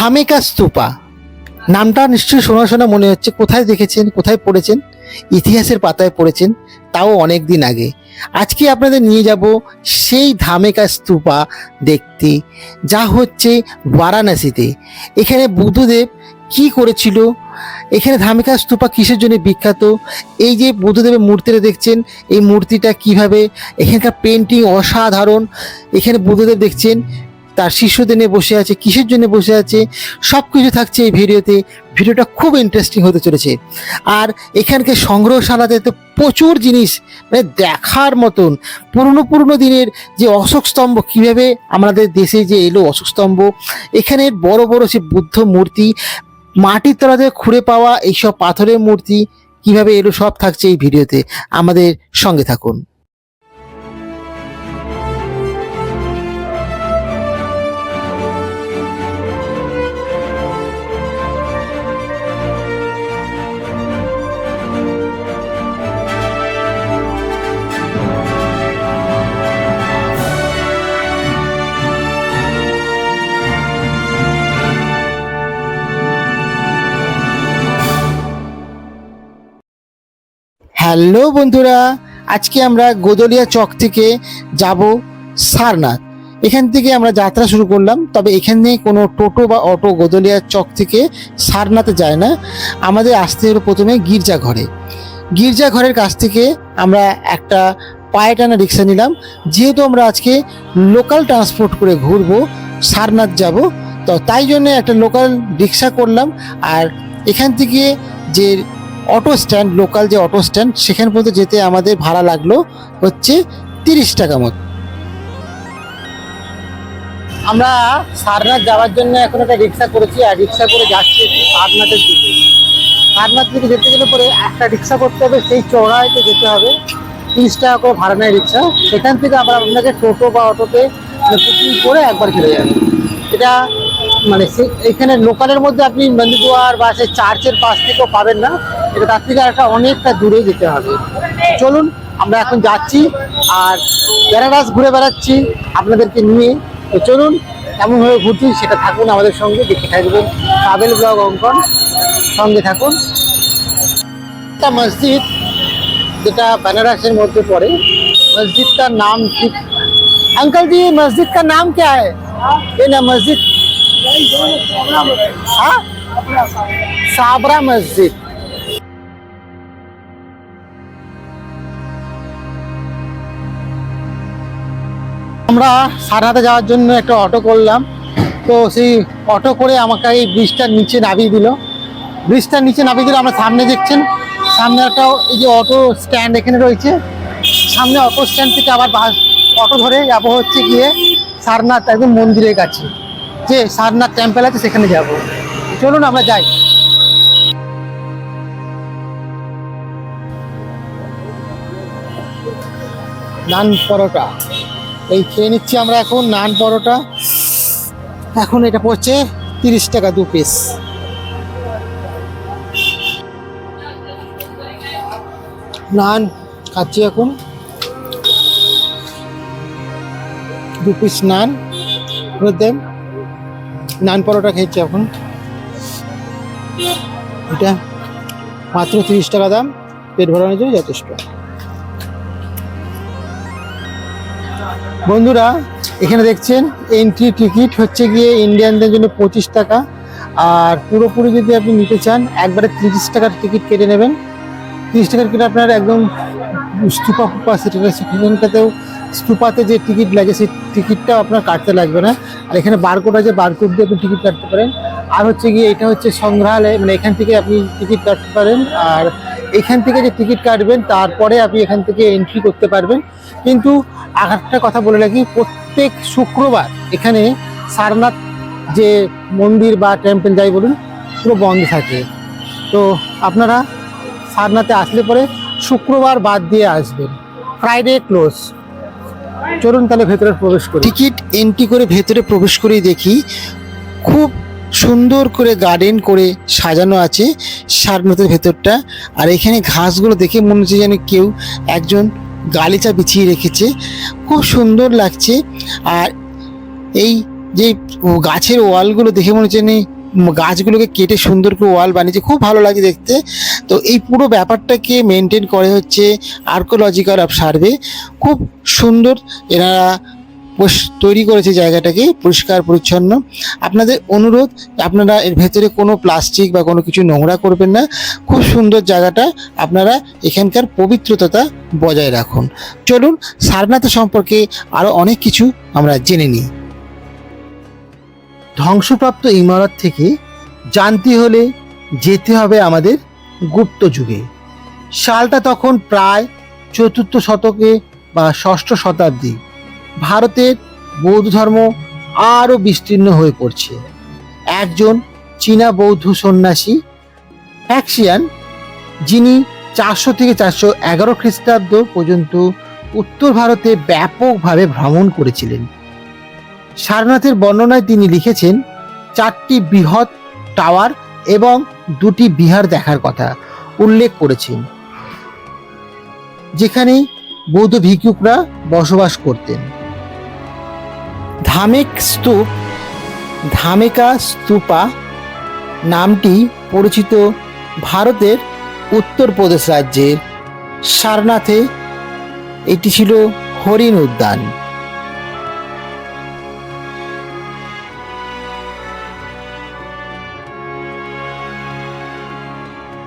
ধামেকা স্তূপা। নামটা নিশ্চয়ই শোনা শোনা মনে হচ্ছে। কোথায় দেখেছেন? কোথায় পড়েছেন? ইতিহাসের পাতায় পড়েছেন। তাও অনেক দিন আগে। আজকে আপনাদের নিয়ে যাব সেই ধামেকা স্তূপা দেখতে, যা হচ্ছে বারাণসীতে। এখানে বুদ্ধদেব কি করেছিল? এখানে ধামিকা স্তূপা কিসের জন্য বিখ্যাত? এই যে বুদ্ধদেবের মূর্তিটা দেখছেন, এই মূর্তিটা কীভাবে? এখানকার পেন্টিং অসাধারণ। এখানে বুদ্ধদেব দেখছেন তার শিষ্যদের নিয়ে বসে আছে, কিসের জন্য বসে আছে সব কিছু থাকছে এই ভিডিওতে। ভিডিওটা খুব ইন্টারেস্টিং হতে চলেছে। আর এখানকার সংগ্রহশালাতে তো প্রচুর জিনিস মানে দেখার মতন। পুরনো পুরনো দিনের যে অশোক স্তম্ভ, কীভাবে আমাদের দেশে যে এলো অশোক স্তম্ভ, এখানে বড় বড় সে বুদ্ধ মূর্তি, মাটির তলাতে খুঁড়ে পাওয়া এইসব পাথরের মূর্তি, কীভাবে এলো সব থাকছে এই ভিডিওতে। আমাদের সঙ্গে থাকুন। হ্যালো বন্ধুরা, আজকে আমরা গোদলিয়া চক থেকে যাব সারনাথ। এখান থেকে আমরা যাত্রা শুরু করলাম, তবে এখানে কোনো টোটো বা অটো গোদলিয়া চক থেকে সারনাথে যায় না। আমাদের আসতে হলো প্রথমে গির্জাঘরে গির্জাঘরের কাছ থেকে আমরা একটা পায়ে টানা রিক্সা নিলাম। যেহেতু আমরা আজকে লোকাল ট্রান্সপোর্ট করে ঘুরবো, সারনাথ যাব, তো তাই জন্য একটা লোকাল রিক্সা করলাম। আর এখান থেকে যে অটো স্ট্যান্ড লোকাল যে অটো স্ট্যান্ড সেখান পর্যন্ত যেতে আমাদের ভাড়া লাগল হচ্ছে তিরিশ টাকা মতো। আমরা সারনাথ যাওয়ার জন্য এখন একটা রিক্সা করেছি, আর রিক্সা করে যাচ্ছি সারনাথের দিকে। সারনাথ থেকে যেতে গেলে পরে একটা রিক্সা করতে হবে, সেই চৌড়াইতে যেতে হবে। তিরিশ টাকা করে ভাড়া নেয় রিক্সা। সেখান থেকে আবার আপনাকে টোটো বা অটোতে বুকিং করে একবার চলে যাবে। এটা মানে সে- এখানে লোকালের মধ্যে আপনি নন্দীদুয়ার বা সেই চার্চের পাশ থেকেও পাবেন না। এটা তার থেকে একটা অনেকটা দূরে যেতে হবে চলুন আমরা এখন যাচ্ছি আর বেড়ারাস ঘুরে বেড়াচ্ছি আপনাদেরকে নিয়ে তো চলুন কেমনভাবে ঘুরছি সেটা থাকুন আমাদের সঙ্গে দেখে থাকবেন ট্রাভেল ব্লগ অঙ্কন সঙ্গে থাকুন একটা মসজিদ যেটা বেনারসের মধ্যে পড়ে মসজিদ का नाम ठीक अंकल जी मस्जिद का नाम क्या है ये ना मस्जिद हाँ साबरा मस्जिद আমরা সারনাথে যাওয়ার জন্য একটা অটো করলাম। তো সেই অটো করে আমাকে এই ব্রিজটার নিচে নামিয়ে দিল। ব্রিজটার নিচে নামিয়ে দিলে, আমরা সামনে দেখছেন, সামনে একটা এই যে অটো স্ট্যান্ড এখানে রয়েছে। সামনে অটো স্ট্যান্ড থেকে আবার বাস, অটো ধরে যাব হচ্ছে গিয়ে সারনাথ একদম মন্দিরের কাছে। যে সারনাথ টেম্পল আছে, সেখানে যাব। চলুন আমরা যাই। নান পরোটা। এই খেয়ে নিচ্ছি আমরা এখন নান পরোটা। এখন এটা পড়ছে তিরিশ টাকা দু পিস নান খাচ্ছি এখন। দু পিস নান। দেন। নান পরোটা খেয়েছি এখন। এটা মাত্র তিরিশ টাকা দাম। পেট ভরানোর জন্য যথেষ্ট। বন্ধুরা, এখানে দেখছেন এন্ট্রি টিকিট হচ্ছে গিয়ে ইন্ডিয়ানদের জন্য পঁচিশ টাকা। আর পুরোপুরি যদি আপনি নিতে চান, একবারে তিরিশ টাকার টিকিট কেটে নেবেন। তিরিশ টাকার কেটে আপনার একদম স্তূপা ফুপা সেখানটাতেও স্তূপাতে যে টিকিট লাগে, সেই টিকিটটাও আপনার কাটতে লাগবে না। আর এখানে বারকোড আছে বারকোড দিয়ে আপনি টিকিট কাটতে পারেন। আর হচ্ছে গিয়ে এটা হচ্ছে সংগ্রহালয় মানে এখান থেকে আপনি টিকিট কাটতে পারেন। আর এখান থেকে যে টিকিট কাটবেন, তারপরে আপনি এখান থেকে এন্ট্রি করতে পারবেন। কিন্তু আরেকটা কথা বলে রাখি, প্রত্যেক শুক্রবার এখানে সারনাথ যে মন্দির বা টেম্পল যাই বলুন, পুরো বন্ধ থাকে। তো আপনারা সারনাথে আসলে পরে শুক্রবার বাদ দিয়ে আসবেন। ফ্রাইডে ক্লোজ চলুন তাহলে ভেতরে প্রবেশ করি। টিকিট এন্ট্রি করে ভেতরে প্রবেশ করেই দেখি, খুব সুন্দর করে গার্ডেন করে সাজানো আছে সারনাথের ভেতরটা। আর এখানে ঘাসগুলো দেখে মনে হচ্ছে যেন কেউ একজন গালিচা বিছিয়ে রেখেছে। খুব সুন্দর লাগছে। আর এই যে গাছের ওয়ালগুলো দেখে মনে হচ্ছে গাছগুলোকে কেটে সুন্দর করে ওয়াল বানিয়েছে। খুব ভালো লাগে দেখতে। তো এই পুরো ব্যাপারটাকে মেনটেন করে হচ্ছে আর্কোলজিক্যাল অফ সার্ভে খুব সুন্দর এনারা তৈরি করেছে জায়গাটাকে পরিষ্কার, পরিচ্ছন্ন। আপনাদের অনুরোধ, আপনারা এর ভেতরে কোনো প্লাস্টিক বা কোনো কিছু নোংরা করবেন না। খুব সুন্দর জায়গাটা, আপনারা এখানকার পবিত্রতা বজায় রাখুন। চলুন, সারনাথ সম্পর্কে আরও অনেক কিছু আমরা জেনে নিই। ধ্বংসপ্রাপ্ত ইমারত থেকে জানতে হলে যেতে হবে আমাদের গুপ্ত যুগে। সালটা তখন প্রায় চতুর্থ শতকে বা ষষ্ঠ শতাব্দী। ভারতের বৌদ্ধ ধর্ম আরও বিস্তীর্ণ হয়ে পড়ছে। একজন চীনা বৌদ্ধ সন্ন্যাসী, ফ্যাক্সিয়ান, যিনি চারশো থেকে চারশো এগারো খ্রিস্টাব্দ পর্যন্ত উত্তর ভারতে ব্যাপকভাবে ভ্রমণ করেছিলেন। সারনাথের বর্ণনায় তিনি লিখেছেন, চারটি বৃহৎ টাওয়ার এবং দুটি বিহার দেখার কথা উল্লেখ করেছেন, যেখানে বৌদ্ধ ভিক্ষুকরা বসবাস করতেন। ধামেক স্তূপ, ধামেকা স্তূপা নামটি পরিচিত ভারতের উত্তরপ্রদেশ রাজ্যের সারনাথে। এটি ছিল হরিণ উদ্যান।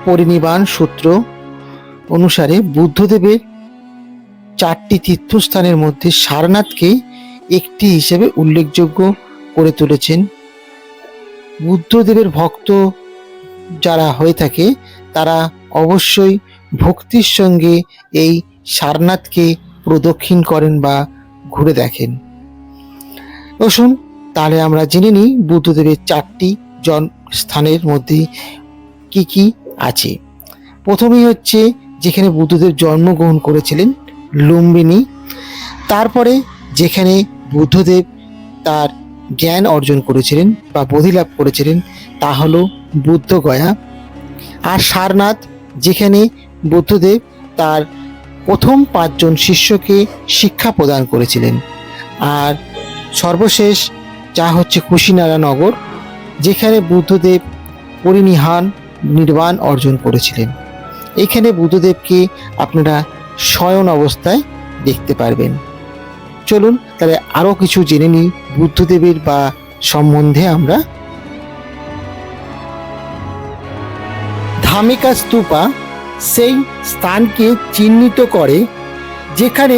পরিনিবান সূত্র অনুসারে বুদ্ধদেবের চারটি তীর্থস্থানের মধ্যে সারনাথকে একটি হিসেবে উল্লেখযোগ্য করে তুলেছেন। বুদ্ধদেবের ভক্ত যারা হয়ে থাকে, তারা অবশ্যই ভক্তির সঙ্গে এই সারনাথকে প্রদক্ষিণ করেন বা ঘুরে দেখেন। আসুন তাহলে আমরা জেনে নিই বুদ্ধদেবের চারটি জন স্থানের মধ্যে কি কি আছে। প্রথমেই হচ্ছে যেখানে বুদ্ধদেব জন্মগ্রহণ করেছিলেন, লুম্বিনী। তারপরে যেখানে বুদ্ধদেব তার জ্ঞান অর্জন করেছিলেন বা বোধিলাভ করেছিলেন, তা হলো বুদ্ধগয়া আর সারনাথ, যেখানে বুদ্ধদেব তার প্রথম পাঁচজন শিষ্যকে শিক্ষা প্রদান করেছিলেন। আর সর্বশেষ যা হচ্ছে কুশিনারা নগর যেখানে বুদ্ধদেব পরিনিহান নির্বাণ অর্জন করেছিলেন। এখানে বুদ্ধদেবকে আপনারা শয়ন অবস্থায় দেখতে পারবেন। চলুন, তাহলে আরও কিছু জেনে নিই বুদ্ধদেবের বা সম্বন্ধে আমরা। ধামিকা স্তূপা সেই স্থানকে চিহ্নিত করে, যেখানে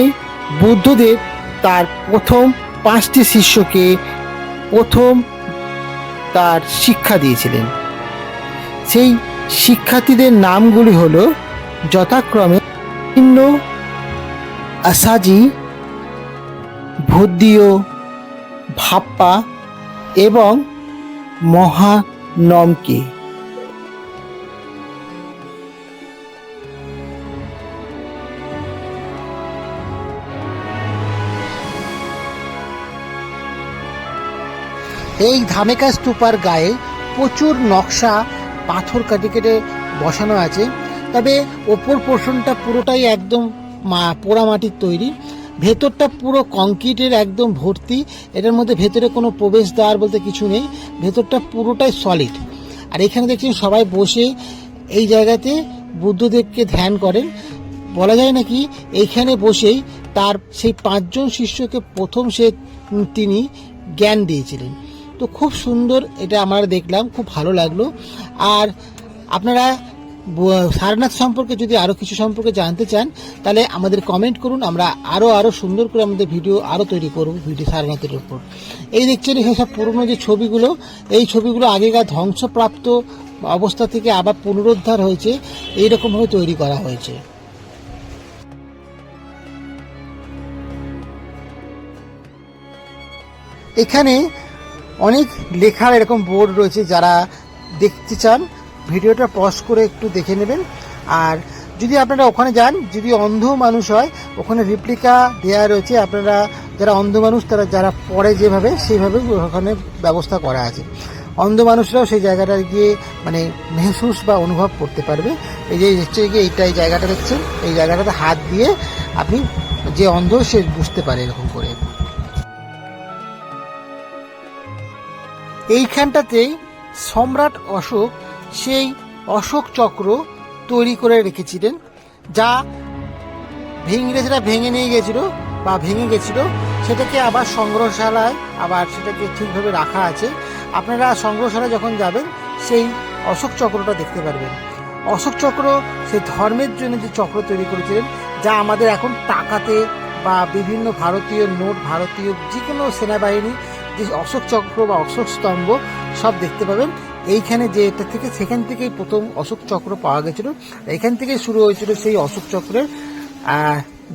বুদ্ধদেব তার প্রথম পাঁচটি শিষ্যকে প্রথম তার শিক্ষা দিয়েছিলেন। সেই শিক্ষার্থীদের নামগুলি হলো যথাক্রমে ইন্ন আসাজি ভদ্দীয়, ভাপ্পা এবং মহানমকে। এই ধামেকা স্তূপার গায়ে প্রচুর নকশা পাথর কেটে কেটে বসানো আছে, তবে ওপর পোর্শনটা পুরোটাই একদম মা পোড়া মাটির তৈরি। ভেতরটা পুরো কংক্রিটের একদম ভর্তি। এটার মধ্যে ভেতরে কোনো প্রবেশ প্রবেশদ্বার বলতে কিছু নেই। ভেতরটা পুরোটাই সলিড আর এখানে দেখছেন সবাই বসে এই জায়গাতে বুদ্ধদেবকে ধ্যান করেন। বলা যায় নাকি এইখানে বসেই তার সেই পাঁচজন শিষ্যকে প্রথম সে তিনি জ্ঞান দিয়েছিলেন। তো খুব সুন্দর এটা আমরা দেখলাম, খুব ভালো লাগল। আর আপনারা সারনাথ সম্পর্কে যদি আরও কিছু সম্পর্কে জানতে চান, তাহলে আমাদের কমেন্ট করুন, আমরা আরও আরও সুন্দর করে আমাদের ভিডিও আরও তৈরি করব ভিডিও সারনাথের উপর। এই দেখছেন সব পুরনো যে ছবিগুলো, এই ছবিগুলো আগেকার ধ্বংসপ্রাপ্ত অবস্থা থেকে আবার পুনরুদ্ধার হয়েছে, এইরকমভাবে তৈরি করা হয়েছে। এখানে অনেক লেখার এরকম বোর্ড রয়েছে যারা দেখতে চান। ভিডিওটা পজ করে একটু দেখে নেবেন। আর যদি আপনারা ওখানে যান, যদি অন্ধ মানুষ হয়, ওখানে রিপ্লিকা দেওয়া রয়েছে। আপনারা যারা অন্ধ মানুষ, তারা যারা পড়ে যেভাবে, সেইভাবে ওখানে ব্যবস্থা করা আছে। অন্ধ মানুষরাও সেই জায়গাটা গিয়ে মানে মেহসুস বা অনুভব করতে পারবে। এই যে হচ্ছে গিয়ে এইটা এই জায়গাটা দেখছেন। এই জায়গাটাতে হাত দিয়ে আপনি যে অন্ধ, সে বুঝতে পারে এরকম করে। এইখানটাতেই সম্রাট অশোক সেই অশোক চক্র তৈরি করে রেখেছিলেন, যা ইংরেজরা ভেঙে নিয়ে গেছিল বা ভেঙে গেছিল, সেটাকে আবার সংগ্রহশালায় আবার সেটাকে ঠিকভাবে রাখা আছে। আপনারা সংগ্রহশালায় যখন যাবেন, সেই অশোক চক্রটা দেখতে পারবেন। অশোক চক্র সেই ধর্মের জন্য যে চক্র তৈরি করেছিলেন, যা আমাদের এখন টাকাতে বা বিভিন্ন ভারতীয় নোট, ভারতীয় যে কোনো সেনাবাহিনী, যে অশোক চক্র বা অশোক স্তম্ভ সব দেখতে পাবেন। এইখানে যে এটা থেকে, সেখান থেকেই প্রথম অশোক চক্র পাওয়া গেছিল। এখান থেকেই শুরু হয়েছিল সেই অশোক চক্রের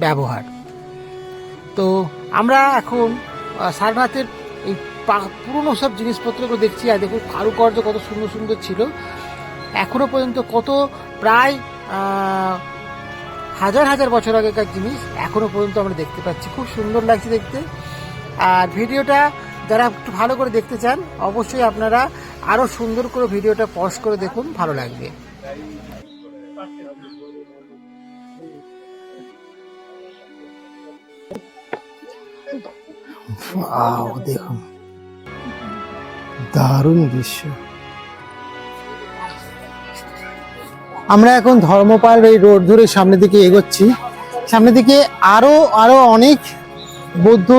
ব্যবহার। তো আমরা এখন সারনাথের এই পুরনো সব জিনিসপত্রগুলো দেখছি, আর দেখুন কারুকার্য কত সুন্দর সুন্দর ছিল। এখনও পর্যন্ত কত, প্রায় হাজার হাজার বছর আগেকার জিনিস এখনও পর্যন্ত আমরা দেখতে পাচ্ছি। খুব সুন্দর লাগছে দেখতে। আর ভিডিওটা যারা একটু ভালো করে দেখতে চান, অবশ্যই আপনারা আরও সুন্দর করে ভিডিওটা পজ করে দেখুন, ভালো লাগবে। দেখুন। দারুণ দৃশ্য। আমরা এখন ধর্মপাল এই রোড ধরে সামনের দিকে এগোচ্ছি। সামনের দিকে আরও আরও অনেক বৌদ্ধ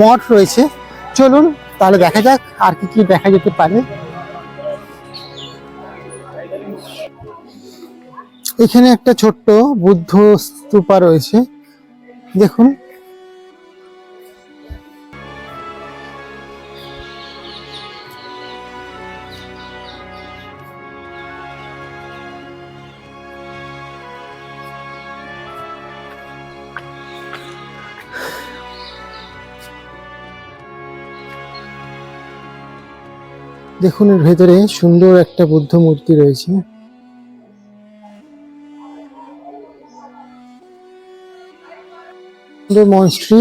মঠ রয়েছে। চলুন, তাহলে দেখা যাক আর কি কি দেখা যেতে পারে। এখানে একটা ছোট্ট বুদ্ধ স্তূপা রয়েছে। দেখুন। দেখুন, এর ভেতরে সুন্দর একটা বুদ্ধ মূর্তি রয়েছে। সুন্দর মনস্ট্রি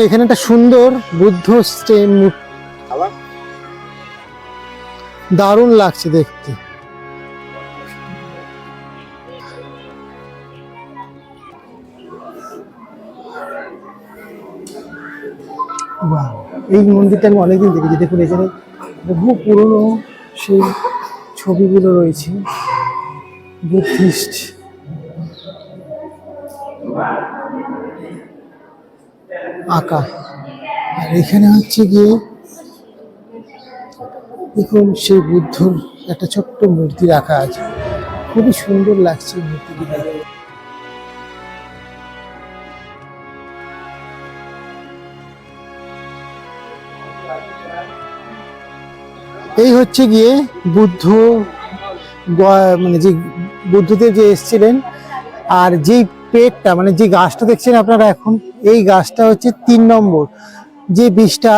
এখানে একটা সুন্দর বুদ্ধ স্টে- দারুণ লাগছে দেখতে। এই মন্দিরটা আমি অনেকদিন দেখেছি। দেখুন, এখানে বহু পুরনো সেই ছবিগুলো রয়েছে। বুদ্ধিস্ট আঁকা। আর এখানে হচ্ছে গিয়ে দেখুন, সেই বুদ্ধর একটা ছোট্ট মূর্তি রাখা আছে। খুবই সুন্দর লাগছে মূর্তিটি দেখতে। এই হচ্ছে গিয়ে বুদ্ধ মানে যে বুদ্ধদেব যে এসেছিলেন, আর যেই পেটটা মানে যে গাছটা দেখছেন আপনারা এখন, এই গাছটা হচ্ছে তিন নম্বর। যে বীজটা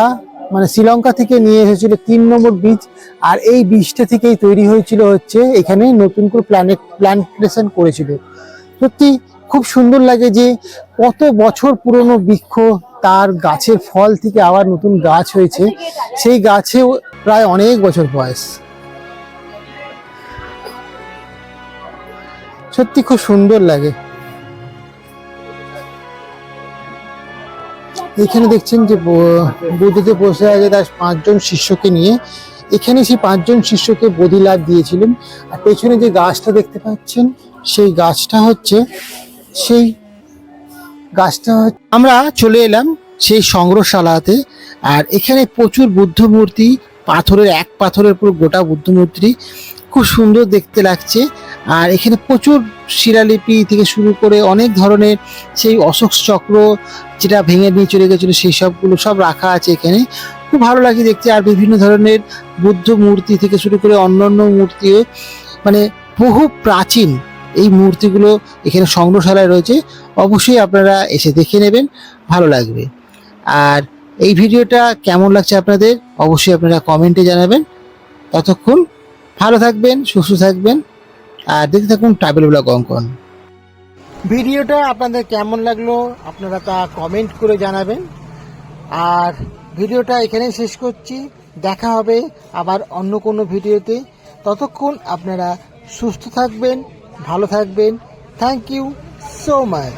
মানে শ্রীলঙ্কা থেকে নিয়ে এসেছিল তিন নম্বর বীজ, আর এই বীজটা থেকেই তৈরি হয়েছিল হচ্ছে এখানে নতুন করে প্ল্যানেট প্ল্যান্টেশন করেছিল। সত্যি খুব সুন্দর লাগে যে কত বছর পুরনো বৃক্ষ তার গাছের ফল থেকে আবার নতুন গাছ হয়েছে। সেই গাছেও প্রায় অনেক বছর বয়স। সত্যি খুব সুন্দর লাগে। এখানে দেখছেন যে বুদ্ধদেব বসে আছে তার পাঁচজন শিষ্যকে নিয়ে। এখানে সেই পাঁচজন শিষ্যকে বদিলাভ দিয়েছিলেন। আর পেছনে যে গাছটা দেখতে পাচ্ছেন, সেই গাছটা হচ্ছে, সেই গাছটা আমরা চলে এলাম সেই সংগ্রহশালাতে। আর এখানে প্রচুর বুদ্ধ মূর্তি পাথরের, এক পাথরের পুরো গোটা বুদ্ধ মূর্তি খুব সুন্দর দেখতে লাগছে। আর এখানে প্রচুর শিলালিপি থেকে শুরু করে অনেক ধরনের সেই অশোক চক্র যেটা ভেঙে নিয়ে চলে গেছিল, সেই সবগুলো সব রাখা আছে এখানে। খুব ভালো লাগে দেখতে। আর বিভিন্ন ধরনের বুদ্ধ মূর্তি থেকে শুরু করে অন্যান্য মূর্তিও মানে বহু প্রাচীন এই মূর্তিগুলো এখানে সংগ্রহশালায় রয়েছে। অবশ্যই আপনারা এসে দেখে নেবেন, ভালো লাগবে। আর এই ভিডিওটা কেমন লাগছে আপনাদের, অবশ্যই আপনারা কমেন্টে জানাবেন। ততক্ষণ ভালো থাকবেন, সুস্থ থাকবেন, আর দেখতে থাকুন ট্রাভেল ব্লগ অঙ্কন। ভিডিওটা আপনাদের কেমন লাগল, আপনারা তা কমেন্ট করে জানাবেন। আর ভিডিওটা এখানেই শেষ করছি, দেখা হবে আবার অন্য কোনো ভিডিওতে। ততক্ষণ আপনারা সুস্থ থাকবেন, ভালো থাকবেন। Thank you so much